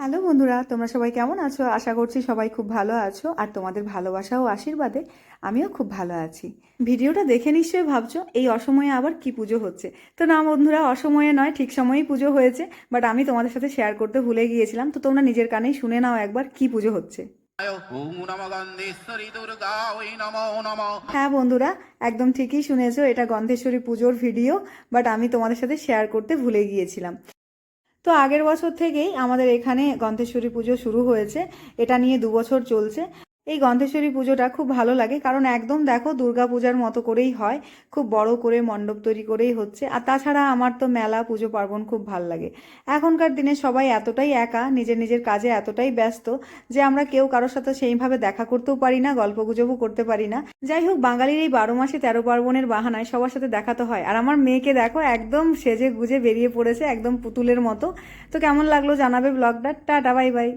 Hello বন্ধুরা, তোমরা সবাই কেমন আছো? আশা করছি সবাই খুব ভালো আছো, আর তোমাদের ভালোবাসা ও আশীর্বাদে আমিও খুব ভালো আছি। ভিডিওটা দেখে নিশ্চয়ই ভাবছ, এই অসময়ে আবার কি পুজো হচ্ছে? তো না বন্ধুরা, অসময়ে নয়, ঠিক সময়েই পুজো হয়েছে বাট আমি তোমাদের সাথে শেয়ার করতে ভুলে গিয়েছিলাম, তো তোমরা নিজের কানেই শুনে নাও একবার কি পুজো হচ্ছে। হ্যাঁ বন্ধুরা, একদম ঠিকই শুনেছো, এটা গন্ধেশ্বরী পুজোর ভিডিও বাট আমি তোমাদের সাথে শেয়ার করতে ভুলে গিয়েছিলাম। তো আগের বছর থেকেই আমাদের এখানে গন্ধেশ্বরী পুজো শুরু হয়েছে। এটা নিয়ে দু বছর চলছে। এই গন্ধেশ্বরী পুজোটা খুব ভালো লাগে, কারণ একদম দেখো দুর্গা পূজার মতো করেই হয়, খুব বড় করে মণ্ডপ তৈরি করেই হচ্ছে। আর তাছাড়া আমার তো মেলা, পুজো, পার্বণ খুব ভালো লাগে। এখনকার দিনে সবাই এতটাই একা, নিজের নিজের কাজে এতটাই ব্যস্ত যে আমরা কেউ কারোর সাথে সেইভাবে দেখা করতেও পারি না, গল্প গুজবও করতে পারি না। যাই হোক, বাঙালির এই বারো মাসে তেরো পার্বণের বাহানায় সবার সাথে দেখাতে হয়। আর আমার মেয়েকে দেখো, একদম সেজে গুজে বেরিয়ে পড়েছে, একদম পুতুলের মতো। তো কেমন লাগল জানাবে ব্লগটা? Tata, bye bye.